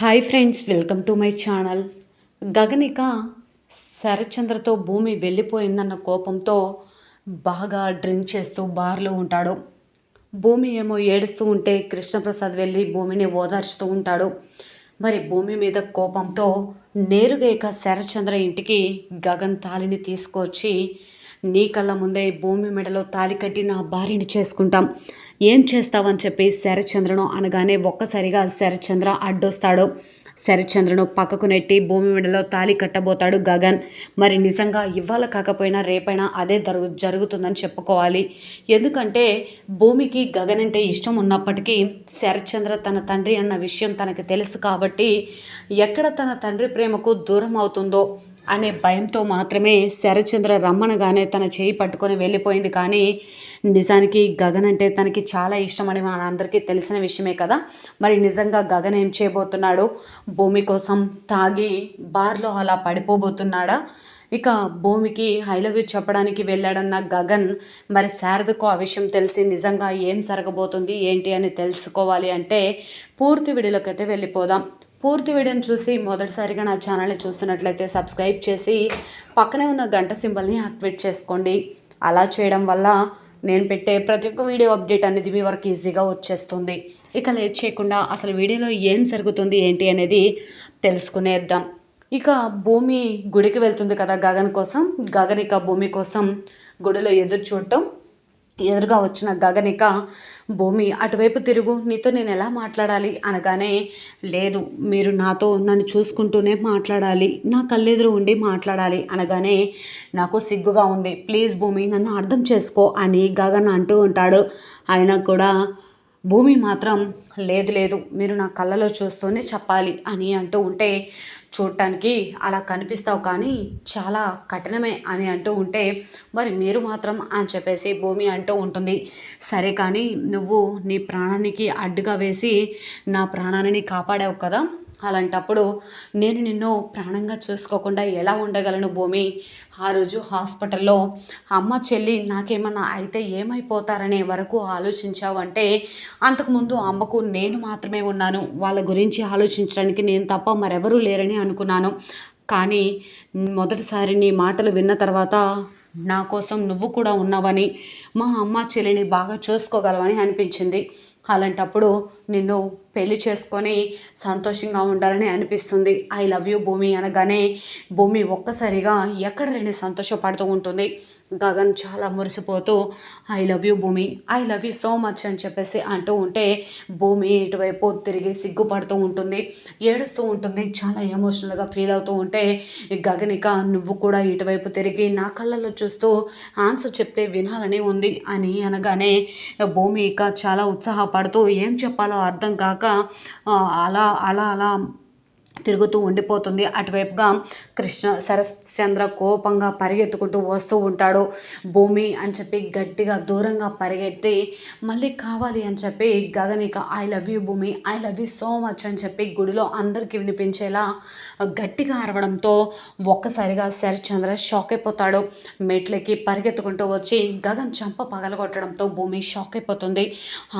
Hi friends welcome to my channel. Gaganika శరచంద్రతో Bhoomi వెళ్ళిపోయిందన్న కోపంతో బాగా డ్రింక్ చేస్తూ బార్లో ఉంటాడు. భూమి ఏమో ఏడుస్తూ ఉంటే కృష్ణప్రసాద్ వెళ్ళి భూమిని ఓదార్చుతూ ఉంటాడు. మరి భూమి మీద కోపంతో నేరుగా ఇక శరచంద్ర ఇంటికి గగన్ తాలిని తీసుకొచ్చి నీ కళ్ళ ముందే భూమి మెడలో తాలి కట్టి నా భార్యని చేసుకుంటాం. ఏం చేస్తావని చెప్పి శరచంద్రను అనగానే ఒక్కసారిగా శరచంద్ర అడ్డొస్తాడు. శరచంద్రను పక్కకు నెట్టి భూమి మెడలో తాలి కట్టబోతాడు గగన్. మరి నిజంగా ఇవాళ కాకపోయినా రేపైనా అదే జరుగు జరుగుతుందని చెప్పుకోవాలి. ఎందుకంటే భూమికి గగన్ అంటే ఇష్టం ఉన్నప్పటికీ శరచంద్ర తన తండ్రి అన్న విషయం తనకు తెలుసు కాబట్టి ఎక్కడ తన తండ్రి ప్రేమకు దూరం అవుతుందో అనే భయంతో మాత్రమే శరచంద్ర రమ్మనగానే తన చేయి పట్టుకొని వెళ్ళిపోయింది. కానీ నిజానికి గగన్ అంటే తనకి చాలా ఇష్టమని మన అందరికీ తెలిసిన విషయమే కదా. మరి నిజంగా గగన్ ఏం చేయబోతున్నాడు? భూమి కోసం తాగి బార్లో అలా పడిపోబోతున్నాడా? ఇక భూమికి ఐ లవ్ యూ చెప్పడానికి వెళ్ళాడన్న గగన్ మరి శారదకు ఆ విషయం తెలిసి నిజంగా ఏం జరగబోతుంది? ఏంటి అని తెలుసుకోవాలి అంటే పూర్తి విడిలోకైతే వెళ్ళిపోదాం. పూర్తి వీడియోని చూసి మొదటిసారిగా నా ఛానల్ని చూస్తున్నట్లయితే సబ్స్క్రైబ్ చేసి పక్కనే ఉన్న గంట సింబల్ని యాక్టివేట్ చేసుకోండి. అలా చేయడం వల్ల నేను పెట్టే ప్రతి ఒక్క వీడియో అప్డేట్ అనేది మీ వరకు ఈజీగా వచ్చేస్తుంది. ఇక లేట్ చేయకుండా అసలు వీడియోలో ఏం జరుగుతుంది ఏంటి అనేది తెలుసుకునేద్దాం. ఇక భూమి గుడికి వెళ్తుంది కదా గగన్ కోసం. గగన్ ఇక భూమి కోసం గుడిలో ఎదురు చూడటం ఎదురుగా వచ్చిన గగనిక భూమి అటువైపు తిరుగు నీతో నేను ఎలా మాట్లాడాలి? అనగానే లేదు మీరు నాతో నన్ను చూసుకుంటూనే మాట్లాడాలి నా కళ్ళెదురు ఉండి మాట్లాడాలి. అనగానే నాకు సిగ్గుగా ఉంది ప్లీజ్ భూమి నన్ను అర్థం చేసుకో అని గగన్ అంటూ ఉంటాడు. అయినా కూడా భూమి మాత్రం లేదు లేదు మీరు నా కళ్ళలో చూస్తూనే చెప్పాలి అని అంటూ ఉంటే చూడటానికి అలా కనిపిస్తావు కానీ చాలా కఠినమే అని అంటూ ఉంటే మరి మీరు మాత్రం అని చెప్పేసి భూమి అంటూ ఉంటుంది. సరే కానీ నువ్వు నీ ప్రాణానికి అడ్డుగా వేసి నా ప్రాణాన్ని కాపాడావు కదా? అలాంటప్పుడు నేను నిన్ను ప్రాణంగా చూసుకోకుండా ఎలా ఉండగలను భూమి? ఆ రోజు హాస్పిటల్లో అమ్మ చెల్లి నాకేమన్నా అయితే ఏమైపోతారనే వరకు ఆలోచించావంటే అంతకుముందు అమ్మకు నేను మాత్రమే ఉన్నాను. వాళ్ళ గురించి ఆలోచించడానికి నేను తప్ప మరెవరూ లేరని అనుకున్నాను. కానీ మొదటిసారి నీ మాటలు విన్న తర్వాత నా కోసం నువ్వు కూడా ఉన్నావని మా అమ్మ చెల్లిని బాగా చూసుకోగలవని అనిపించింది. అలాంటప్పుడు నిన్ను పెళ్ళి చేసుకొని సంతోషంగా ఉండాలని అనిపిస్తుంది. ఐ లవ్ యూ భూమి అనగానే భూమి ఒక్కసారిగా ఎక్కడ లేని సంతోషపడుతూ ఉంటుంది. గగన్ చాలా మురిసిపోతూ I love you Bhoomi I love you so much అని చెప్పేసి అంటూ ఉంటే భూమి ఇటువైపు తిరిగి సిగ్గుపడుతూ ఉంటుంది. ఏడుస్తూ ఉంటుంది చాలా ఎమోషనల్గా ఫీల్ అవుతూ ఉంటే గగనిక నువ్వు కూడా ఇటువైపు తిరిగి నా కళ్ళల్లో చూస్తూ ఆన్సర్ చెప్తే వినాలని ఉంది అని అనగానే భూమి ఇక చాలా ఉత్సాహపడుతూ ఏం చెప్పాలో అర్థం కాక అలా అలా అలా తిరుగుతూ ఉండిపోతుంది. అటువైపుగా కృష్ణ శరశ్చంద్ర కోపంగా పరిగెత్తుకుంటూ వస్తూ ఉంటాడు. భూమి అని చెప్పి గట్టిగా దూరంగా పరిగెత్తి మళ్ళీ కావాలి అని చెప్పి Gaganika I love you Bhoomi. I love you so much అని చెప్పి గుడిలో అందరికీ వినిపించేలా గట్టిగా అరవడంతో ఒక్కసారిగా శరశ్చంద్ర షాక్ అయిపోతాడు. మెట్లకి పరిగెత్తుకుంటూ వచ్చి గగన్ చంప పగలగొట్టడంతో భూమి షాక్ అయిపోతుంది.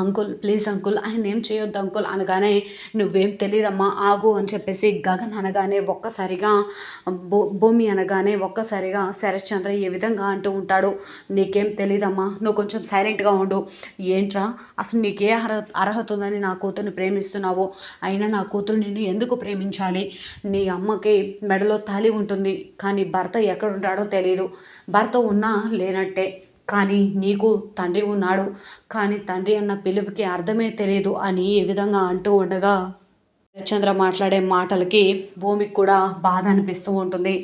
అంకుల్ ప్లీజ్ అంకుల్ ఆయన ఏం చేయొద్దు అంకుల్ అనగానే నువ్వేం తెలియదమ్మా ఆగు అని చెప్పేసి చేసి గగన్ అనగానే ఒక్కసారిగా భూ భూమి అనగానే ఒక్కసారిగా శరత్చంద్ర ఏ విధంగా అంటూ ఉంటాడు? నీకేం తెలీదమ్మా నువ్వు కొంచెం సైలెంట్గా ఉండు. ఏంట్రా? అసలు నీకే అర్హ అర్హత ఉందని నా కూతుర్ని ప్రేమిస్తున్నావు. అయినా నా కూతురు నిన్ను ఎందుకు ప్రేమించాలి? నీ అమ్మకి మెడలో తాలి ఉంటుంది కానీ భర్త ఎక్కడుంటాడో తెలియదు భర్త ఉన్నా లేనట్టే కానీ నీకు తండ్రి ఉన్నాడు. కానీ తండ్రి అన్న పిలుపుకి అర్థమే తెలియదు అని ఏ విధంగా అంటూ ఉండగా చంద్ర మాట్లాడే మాటలకి భూమికి కూడా బాధ అనిపిస్తూ ఉంటుంది.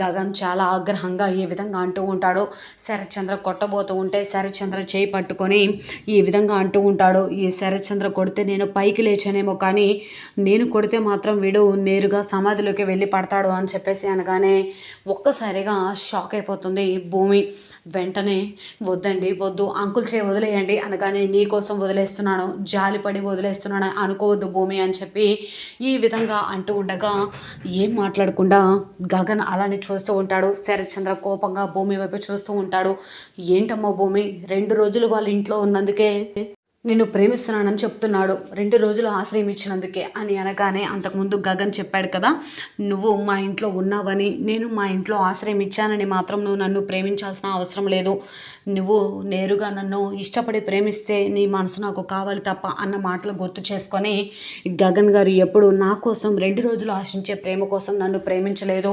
గగన్ చాలా ఆగ్రహంగా ఈ విధంగా అంటూ ఉంటాడు. శరత్చంద్ర కొట్టబోతూ ఉంటే శరత్చంద్ర చేయి పట్టుకొని ఈ విధంగా అంటూ ఉంటాడు. ఈ శరత్చంద్ర కొడితే నేను పైకి లేచానేమో కానీ నేను కొడితే మాత్రం వీడు నేరుగా సమాధిలోకి వెళ్ళి పడతాడు అని చెప్పేసి అనగానే ఒక్కసారిగా షాక్ అయిపోతుంది భూమి. వెంటనే వద్దండి వద్దు అంకుల్ చే వదిలేయండి అనగానే నీ కోసం వదిలేస్తున్నాను జాలిపడి వదిలేస్తున్నాను అనుకోవద్దు భూమి అని చెప్పి ఈ విధంగా అంటూ ఉండగా ఏం మాట్లాడకుండా గగన్ అలానే చూస్తూ ఉంటాడు. శరత్చంద్ర కోపంగా భూమి వైపు చూస్తూ ఉంటాడు. ఏంటమ్మా భూమి రెండు రోజులు వాళ్ళ ఇంట్లో ఉన్నందుకే నిన్ను ప్రేమిస్తున్నానని చెప్తున్నాడు. రెండు రోజులు ఆశ్రయం ఇచ్చినందుకే అని అనగానే అంతకుముందు గగన్ చెప్పాడు కదా నువ్వు మా ఇంట్లో ఉన్నావని నేను మా ఇంట్లో ఆశ్రయం ఇచ్చానని మాత్రం నువ్వు నన్ను ప్రేమించాల్సిన అవసరం లేదు. నువ్వు నేరుగా నన్ను ఇష్టపడి ప్రేమిస్తే నీ మనసు నాకు కావాలి తప్ప అన్న మాటలు గుర్తు చేసుకొని గగన్ గారు ఎప్పుడు నా కోసం రెండు రోజులు ఆశించే ప్రేమ కోసం నన్ను ప్రేమించలేదు.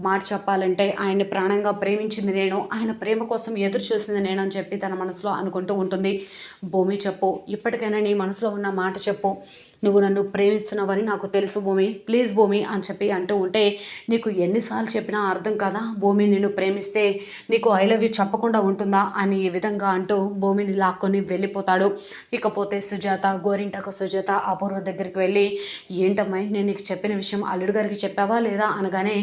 మాట చెప్పాలంటే ఆయన్ని ప్రాణంగా ప్రేమించింది నేను ఆయన ప్రేమ కోసం ఎదురు చూసింది నేను అని చెప్పి తన మనసులో అనుకుంటూ ఉంటుంది. భూమి చెప్పు ఇప్పటికైనా నీ మనసులో ఉన్న మాట చెప్పు. నువ్వు నన్ను ప్రేమిస్తున్నావని నాకు తెలుసు భూమి ప్లీజ్ భూమి అని చెప్పి అంటూ ఉంటే నీకు ఎన్నిసార్లు చెప్పినా అర్థం కదా? భూమి నిన్ను ప్రేమిస్తే నీకు ఐ లవ్ యూ చెప్పకుండా ఉంటుందా? అని ఈ విధంగా అంటూ భూమిని లాక్కొని వెళ్ళిపోతాడు. ఇకపోతే సుజాత గోరింటకు సుజాత అపూర్వ దగ్గరికి వెళ్ళి ఏంటమ్మాయి నేను నీకు చెప్పిన విషయం అల్లుడు గారికి చెప్పావా లేదా? అనగానే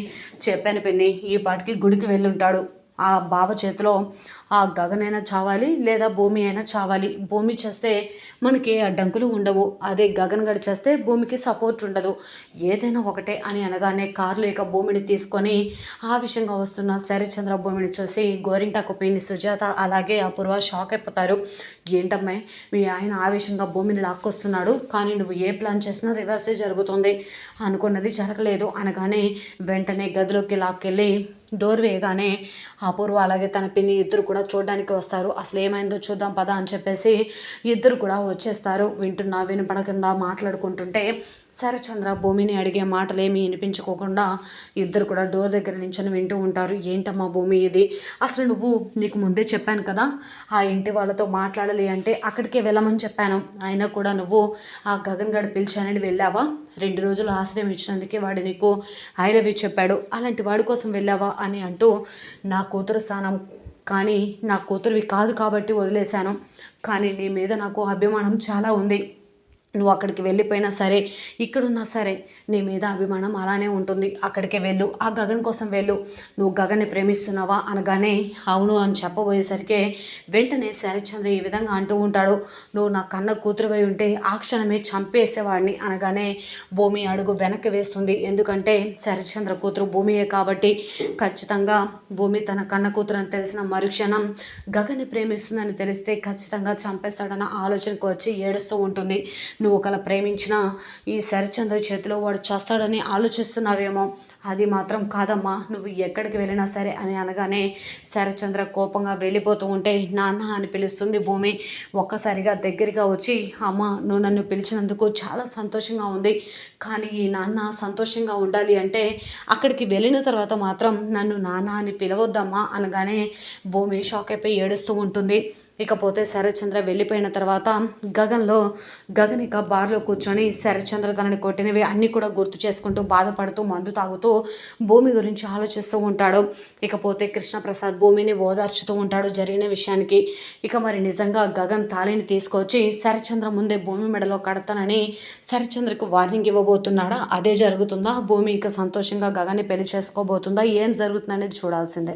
చెప్పాను పిన్ని ఈ పాటికి గుడికి వెళ్ళి ఉంటాడు ఆ బావ చేతిలో ఆ గగనైనా చావాలి లేదా భూమి అయినా చావాలి. భూమి చేస్తే మనకి అడ్డంకులు ఉండవు. అదే గగన్ గడి చేస్తే భూమికి సపోర్ట్ ఉండదు. ఏదైనా ఒకటే అని అనగానే కారు లేక భూమిని తీసుకొని ఆ విషయంగా వస్తున్న శరచంద్ర భూమిని చూసి గోరింటాకు పోయింది సుజాత. అలాగే అపూర్వ షాక్ అయిపోతారు. ఏంటమ్మాయి మీ ఆయన ఆవేశంగా భూమిని లాక్కొస్తున్నాడు. కానీ నువ్వు ఏ ప్లాన్ చేసినా రివర్సే జరుగుతుంది. అనుకున్నది జరగలేదు. అనగానే వెంటనే గదిలోకి లాక్కెళ్ళి డోర్ వేయగానే అపూర్వ అలాగే తన పిన్ని ఇద్దరు కూడా చూడడానికి వస్తారు. అసలు ఏమైందో చూద్దాం పదా అని చెప్పేసి ఇద్దరు కూడా వచ్చేస్తారు. వింటున్నా వినపడకుండా మాట్లాడుకుంటుంటే శరచంద్ర భూమిని అడిగే మాటలేమీ వినిపించుకోకుండా ఇద్దరు కూడా డోర్ దగ్గర నించొని వింటూ ఉంటారు. ఏంటమ్మా భూమి ఇది? అసలు నువ్వు నీకు ముందే చెప్పాను కదా ఆ ఇంటి వాళ్ళతో మాట్లాడాలి అంటే అక్కడికే వెళ్ళమని చెప్పాను. అయినా కూడా నువ్వు ఆ గగన్ గడు పిలిచానని వెళ్ళావా? రెండు రోజులు ఆశ్రయం ఇచ్చినందుకే వాడు నీకు ఐలవి చెప్పాడు. అలాంటి వాడి కోసం వెళ్ళావా అని అంటూ నా కూతురు స్థానం కానీ నా కూతురువి కాదు కాబట్టి వదిలేశాను. కానీ నీ మీద నాకు అభిమానం చాలా ఉంది. నువ్వు అక్కడికి వెళ్ళిపోయినా సరే ఇక్కడున్నా సరే నీ మీద అభిమానం అలానే ఉంటుంది. అక్కడికే వెళ్ళు. ఆ గగన్ కోసం వెళ్ళు. నువ్వు గగన్ని ప్రేమిస్తున్నావా అనగానే అవును అని చెప్పబోయేసరికి వెంటనే శరత్చంద్ర ఈ విధంగా అంటూ ఉంటాడు. నువ్వు నా కన్న కూతురువై ఉంటే ఆ క్షణమే చంపేసేవాడిని అనగానే భూమి అడుగు వెనక్కి వేస్తుంది. ఎందుకంటే శరత్చంద్ర కూతురు భూమియే కాబట్టి ఖచ్చితంగా భూమి తన కన్న కూతురు అని తెలిసిన మరుక్షణం గగన్ని ప్రేమిస్తుందని తెలిస్తే ఖచ్చితంగా చంపేస్తాడన్న ఆలోచనకు వచ్చి ఏడుస్తూ ఉంటుంది. నువ్వు ఒకలా ప్రేమించిన ఈ శరత్చంద్ర చేతిలో వాడు వాడు చేస్తాడని ఆలోచిస్తున్నావేమో? అది మాత్రం కాదమ్మా. నువ్వు ఎక్కడికి వెళ్ళినా సరే అని అనగానే శరచంద్ర కోపంగా వెళ్ళిపోతూ ఉంటే నాన్న అని పిలుస్తుంది భూమి. ఒక్కసారిగా దగ్గరగా వచ్చి అమ్మ నువ్వు నన్ను పిలిచినందుకు చాలా సంతోషంగా ఉంది. కానీ ఈ నాన్న సంతోషంగా ఉండాలి అంటే అక్కడికి వెళ్ళిన తర్వాత మాత్రం నన్ను నాన్న అని పిలవద్దమ్మా అనగానే భూమి షాక్ అయిపోయి ఏడుస్తూ ఉంటుంది. ఇకపోతే శరత్చంద్ర వెళ్ళిపోయిన తర్వాత గగన్లో గగన్ ఇక బార్లో కూర్చొని శరత్చంద్ర తనని కొట్టినవి అన్నీ కూడా గుర్తు చేసుకుంటూ బాధపడుతూ మందు తాగుతూ భూమి గురించి ఆలోచిస్తూ ఉంటాడు. ఇకపోతే కృష్ణప్రసాద్ భూమిని ఓదార్చుతూ ఉంటాడు జరిగిన విషయానికి. ఇక మరి నిజంగా గగన్ తాళిని తీసుకొచ్చి శరత్చంద్ర ముందే భూమి మెడలో కడతానని శరత్చంద్రకు వార్నింగ్ ఇవ్వబోతున్నాడా? అదే జరుగుతుందా? భూమి ఇక సంతోషంగా గగన్ని పెళ్ళి చేసుకోబోతుందా? ఏం జరుగుతుందనేది చూడాల్సిందే.